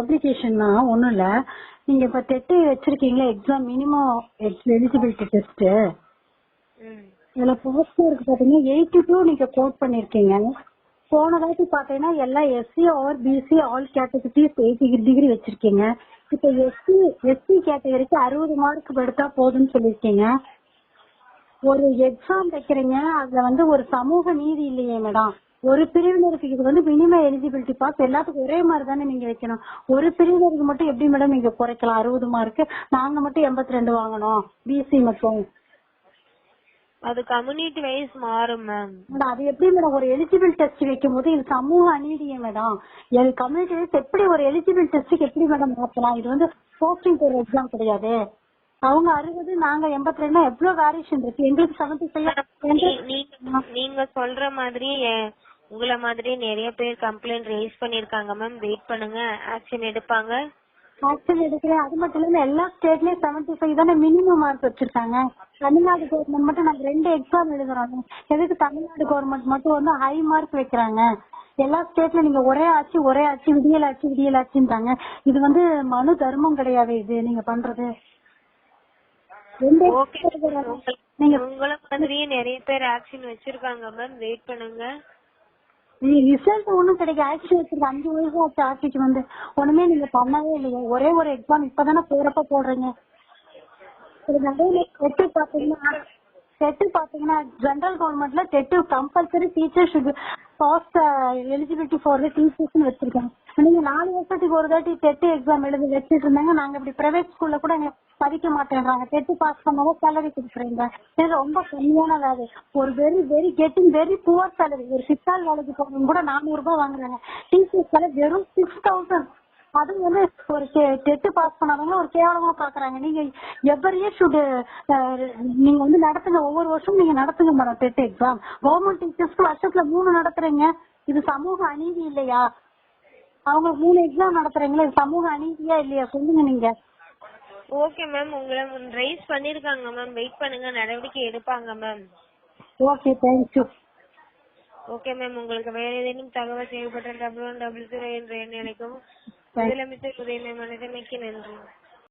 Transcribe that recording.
அப்ளிகேஷன்னா ஒண்ணும் இல்ல. நீங்க இப்ப டெட் வச்சிருக்கீங்களா எக்ஸாம் மினிமம் எலிஜிபிலிட்டி டெஸ்ட் இதுல போஸ்ட் இருக்கு பாத்தீங்கன்னா எயிட்டி டூ நீங்க கோட் பண்ணிருக்கீங்க. போன வாட்டி பாத்தீங்கன்னா எல்லாம் SC or BC all categories eighty degree வச்சிருக்கீங்க. இப்ப எஸ்சி எஸ்சி கேட்டகரிக்கு அறுபது மார்க் எடுத்தா போதும்னு சொல்லிருக்கீங்க. ஒரு எக்ஸாம் வைக்கிறீங்க அதுல வந்து ஒரு சமூக நீதி இல்லையே மேடம் ஒரு பிரிவினருக்கு இது வந்து மினிமம் எலிஜிபிலிட்டி பாஸ் எல்லாத்துக்கும் ஒரே மாதிரி தானே நீங்க வைக்கணும். ஒரு பிரிவினருக்கு மட்டும் எப்படி மேடம் நீங்க குறைக்கலாம்? அறுபது மார்க் நாங்க மட்டும் எண்பத்தி ரெண்டு வாங்கணும் பிசி மட்டும். அது கம்யூனிட்டி வைஸ் மாறும் மேம் அது எப்படி மேடம் ஒரு எலிஜிபிள் டெஸ்ட் வைக்கும் போது இது சமூக அநீதியே மேடம் கம்யூனிட்டி வைஸ் எப்படி ஒரு எலிஜிபிள் டெஸ்ட்டுக்கு எப்படி மேடம் மாத்தலாம்? இது வந்து போஸ்டிங் போற எக்ஸாம் கிடையாது. அவங்க அறுபது நாங்க எண்பத்தி ரெண்டு எவ்வளவு வேரியேஷன் இருக்கு? எங்களுக்கு செவன்டி நீ- நீங்க சொல்ற மாதிரி உங்கள மாதிரி நிறைய பேர் கம்ப்ளைண்ட் ரைஸ் பண்ணிருக்காங்க மேம் வெயிட் பண்ணுங்க. ஆக்ஷன் எடுப்பாங்க. ஆக்ஷன் எடுக்கிறேன் அது மட்டும் இல்லாம எல்லா ஸ்டேட்லயும் செவன்டி ஃபைவ் தானே மினிமம் மார்க் வச்சிருக்காங்க. தமிழ்நாடு கவர்மெண்ட் மட்டும் நாங்க ரெண்டு எக்ஸாம் எழுதுறோம். எதுக்கு தமிழ்நாடு கவர்மெண்ட் மட்டும் வந்து ஹை மார்க் வைக்கிறாங்க? எல்லா ஸ்டேட்ல நீங்க ஒரே ஆட்சி ஒரே ஆட்சி விடியல் ஆட்சி விடியல் ஆட்சின்றாங்க. இது வந்து மனு தர்மம் கிடையாது இது. நீங்க பண்றது. நீங்க உங்கள மாதிரியே நிறைய பேர் ஆக்ஷன் வச்சிருக்காங்க மேம் வெயிட் பண்ணுங்க. ரிசல்ட் ஒண்ணும் கிடைக்க ஆக்சுவலி வச்சிருக்க அஞ்சு வயசு ஆச்சு ஆட்சிக்கு வந்து ஒண்ணுமே நீங்க பண்ணவே இல்லையே ஒரே ஒரு எக்ஸாம் இப்பதானே போறப்ப போடுறீங்க. இது டெட்டு பாத்தீங்கன்னா டெட்டு பாத்தீங்கன்னா ஜென்ரல் கவர்மெண்ட்ல TET compulsory teacher should passed eligibility for teachers வச்சிருக்காங்க. நீங்க நாலு வருஷத்துக்கு ஒரு தாட்டி டெட் எக்ஸாம் எழுதி வச்சுட்டு இருந்தாங்க. நாங்க இப்படி பிரைவேட் ஸ்கூல்ல கூட எங்க படிக்க மாட்டேன்றாங்க. டெட் பாஸ் பண்ணாலும் சேலரி கொடுக்குறீங்க இது ரொம்ப கம்மியான வேலை. ஒரு very very getting very poor salary ஒரு சித்தால் வேலைக்கு போகணும் கூட நானூறு ரூபாய் வாங்குறாங்க. டீச்சர்ஸ் வேலை வெறும் சிக்ஸ் தௌசண்ட் அது வந்து ஒரு டெட் பாஸ் பண்ணாதவங்க ஒரு கேவலமா பாக்குறாங்க. நீங்க எவரியே ஷுட் நீங்க வந்து நடத்துங்க. ஒவ்வொரு வருஷமும் நீங்க நடத்துங்க மேடம் டெட் எக்ஸாம் கவர்மெண்ட் டீச்சர்ஸ்க்கு வருஷத்துல மூணு நடத்துறீங்க. இது சமூக அநீதி இல்லையா? அவங்க மூணு எக்ஸாம் நடத்துறீங்களா? இது சமூக அநீதியா இல்லையா? சொல்லுங்க நீங்க. ஓகே மேம் உங்களை ரைஸ் பண்ணிருக்காங்க மேம் வெயிட் பண்ணுங்க. நடவடிக்கை எடுப்பாங்க ma'am okay thank you okay ma'am உங்களுக்கு வேற ஏதேனும் தகவல் தேவைப்பட்ட டபுள் ஒன் டபுள் ஜீரோ என்ற எண் அழைக்கவும். முதலமைச்சர் உதயநிதி மனிதமைக்கு நன்றி.